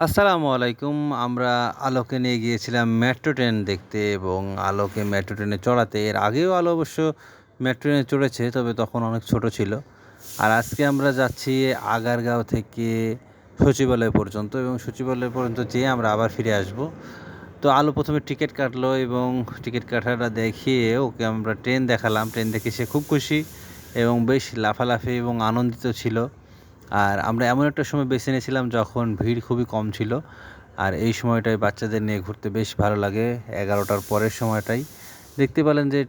আসসালামু আলাইকুম। আমরা আলোকে নিয়ে গিয়েছিলাম মেট্রো ট্রেন দেখতে এবং আলোকে মেট্রো ট্রেনে চড়াতে। এর আগেও আলো অবশ্য মেট্রো ট্রেনে চড়েছে, তবে তখন অনেক ছোট ছিল। আর আজকে আমরা যাচ্ছি আগারগাঁও থেকে সচিবালয় পর্যন্ত এবং সচিবালয় পর্যন্ত যেয়ে আমরা আবার ফিরে আসব। তো আলো প্রথমে টিকিট কাটলো এবং টিকিট কাটাটা দেখিয়ে ওকে আমরা ট্রেন দেখালাম। ট্রেন দেখে সে খুব খুশি এবং বেশ লাফালাফি এবং আনন্দিত ছিল। আর আমরা এমন একটা সময় বেছে নিয়েছিলাম যখন ভিড় খুবই কম ছিল। আর এই সময়টায় বাচ্চাদের নিয়ে ঘুরতে বেশ ভালো লাগে। এগারোটার পরের সময়টাই। দেখতে পেলেন যে,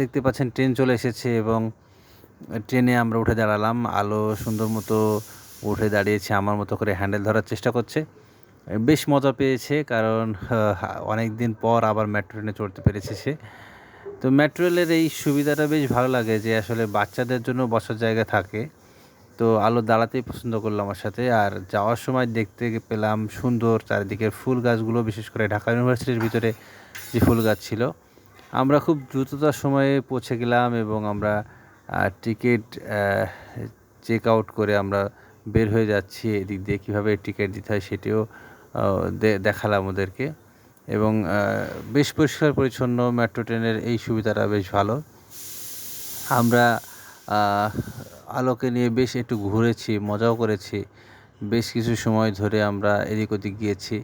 দেখতে পাচ্ছেন ট্রেন চলে এসেছে এবং ট্রেনে আমরা উঠে দাঁড়ালাম। আলো সুন্দর মতো উঠে দাঁড়িয়েছে, আমার মতো করে হ্যান্ডেল ধরার চেষ্টা করছে। বেশ মজা পেয়েছে কারণ অনেক দিন পর আবার মেট্রো ট্রেনে চড়তে পেরেছে সে। তো মেট্রো রেলের এই সুবিধাটা বেশ ভালো লাগে যে, আসলে বাচ্চাদের জন্য বসার জায়গা থাকে। তো আলো দাঁড়াতেই পছন্দ করল আমার সাথে। আর যাওয়ার সময় দেখতে পেলাম সুন্দর চারিদিকের ফুল গাছগুলো, বিশেষ করে ঢাকা ইউনিভার্সিটির ভিতরে যে ফুল গাছ ছিল। আমরা খুব দ্রুততার সময়ে পৌঁছে গেলাম এবং আমরা টিকিট চেক আউট করে আমরা বের হয়ে যাচ্ছি এদিক দিয়ে। কীভাবে টিকিট দিতে হয় সেটিও দেখালাম ওদেরকে। এবং বেশ পরিষ্কার পরিচ্ছন্ন মেট্রো ট্রেনের এই সুবিধাটা বেশ ভালো। আমরা আলোকে নিয়ে বেশ একটু ঘুরেছি মজাও করেছি। বেশ কিছু সময় ধরে আমরা এদিক ওদিক গিয়েছি।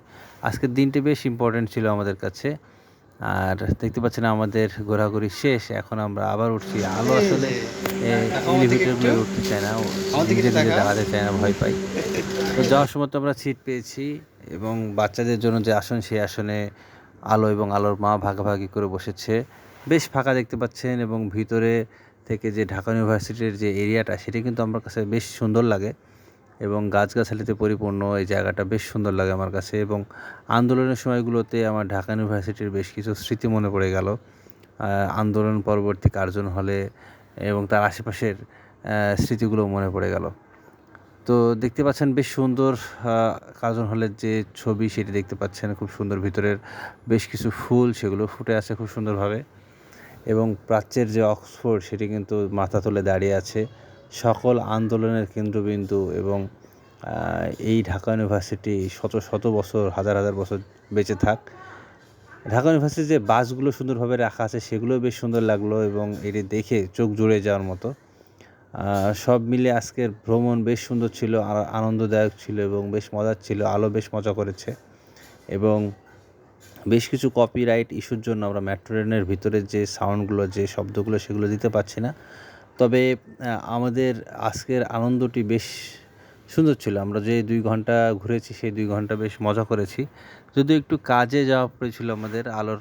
আজকের দিনটি বেশ ইম্পর্ট্যান্ট ছিল আমাদের কাছে। আর দেখতে পাচ্ছেন আমাদের ঘোরাঘুরি শেষ এখন আমরা আবার উঠছি। আলো আসলে এলিভেটরগুলো উঠতে চায় না নিজে নিজে দাঁড়াতে চায় না ভয় পাই তো যাওয়ার সময় তো আমরা সিট পেয়েছি এবং বাচ্চাদের জন্য যে আসন সেই আসনে আলো এবং আলোর মা ভাগাভাগি করে বসেছে। বেশ ফাঁকা দেখতে পাচ্ছেন এবং ভিতরে থেকে যে ঢাকা ইউনিভার্সিটির যে এরিয়াটা, সেটি কিন্তু আমার কাছে বেশ সুন্দর লাগে এবং গাছগাছালিতে পরিপূর্ণ এই জায়গাটা বেশ সুন্দর লাগে আমার কাছে এবং আন্দোলনের সময়গুলোতে আমার ঢাকা ইউনিভার্সিটির বেশ কিছু স্মৃতি মনে পড়ে গেল। আন্দোলন পরবর্তী কার্জন হলে এবং তার আশেপাশের স্মৃতিগুলো মনে পড়ে গেল। তো দেখতে পাচ্ছেন বেশ সুন্দর কার্জন হলের যে ছবি, সেটি দেখতে পাচ্ছেন। খুব সুন্দর ভিতরের বেশ কিছু ফুল, সেগুলো ফুটে আছে খুব সুন্দরভাবে। এবং প্রাচ্যের যে অক্সফোর্ড সেটি কিন্তু মাথা তুলে দাঁড়িয়ে আছে। সকল আন্দোলনের কেন্দ্রবিন্দু এবং এই ঢাকা ইউনিভার্সিটি শত শত বছর, হাজার হাজার বছর বেঁচে থাক। ঢাকা ইউনিভার্সিটির যে বাসগুলো সুন্দরভাবে রাখা আছে সেগুলো বেশ সুন্দর লাগল এবং এটি দেখে চোখ জুড়ে যাওয়ার মতো। সব মিলে আজকের ভ্রমণ বেশ সুন্দর ছিল আনন্দদায়ক ছিল এবং বেশ মজার ছিল, আলো বেশ মজা করেছে। এবং বেশ কিছু কপিরাইট ইস্যুর জন্য আমরা মেট্রো ট্রেনের ভিতরে যে সাউন্ডগুলো যে শব্দগুলো সেগুলো দিতে পারছি না। তবে আমাদের আজকের আনন্দটি বেশ সুন্দর ছিল। আমরা যে দুই ঘণ্টা ঘুরেছি, সেই দুই ঘণ্টা বেশ মজা করেছি। যদিও একটু কাজে যাওয়া পড়েছিল আমাদের আলোর